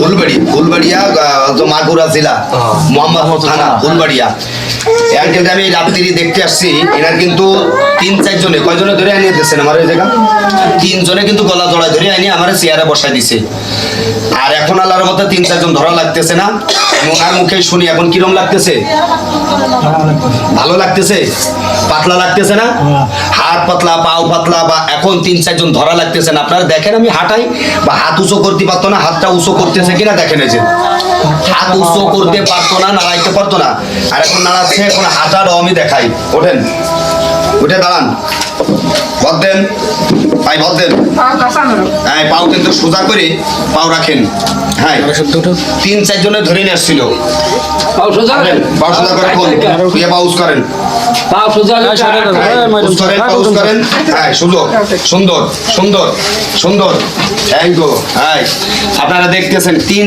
ফুলবাড়ি ফুলবাড়িয়া মাগুরা জেলা মোহাম্মদ থানা ফুলবাড়িয়া আঙ্কেলটা আমি রাত্রি দেখতে আসছি এনার কিন্তু তিন চারজনে কয়জনে ধরে আনিয়ে দিচ্ছেন আমার ওই জায়গা? তিনজনে কিন্তু গলা জড়া ধরে আনি আমার চেয়ারে বসাই দিছে। আর এখন আল্লাহর মতো তিন চারজন ধরা লাগতেছে না। ওনার মুখে শুনি, এখন কিরম লাগতেছে? ভালো লাগতেছে? পাতলা লাগতেছে না? হাত পাতলা, পাও পাতলা, বা এখন তিন, চারজন ধরা লাগতেছে না? আপনারা দেখেন, আমি হাঁটাই, বা হাত উঁচু করতে পারতো না, হাতটা উঁচু করতেছে কিনা দেখেন এই যে। হাত উঁচু করতে পারতো না, নাড়াইতে পারতো না। আর এখন নাড়াচ্ছে, এখন হাঁটারও আমি দেখাই। ওঠেন। উঠে দাঁড়ান। ভর দেন। পাই ভর দেন। হ্যাঁ পাও কিন্তু সোজা করে পাও রাখেন। হ্যাঁ তিন চারজনে ধরে নিয়ে আসছিল। পাও সোজা। করে কোন? শুয়ে পাউস করেন। হ্যাঁ, পাউস করেন পাউস করেন। হ্যাঁ সুন্দর সুন্দর সুন্দর সুন্দর। থ্যাংক ইউ হ্যাঁ আপনারা দেখতেছেন তিন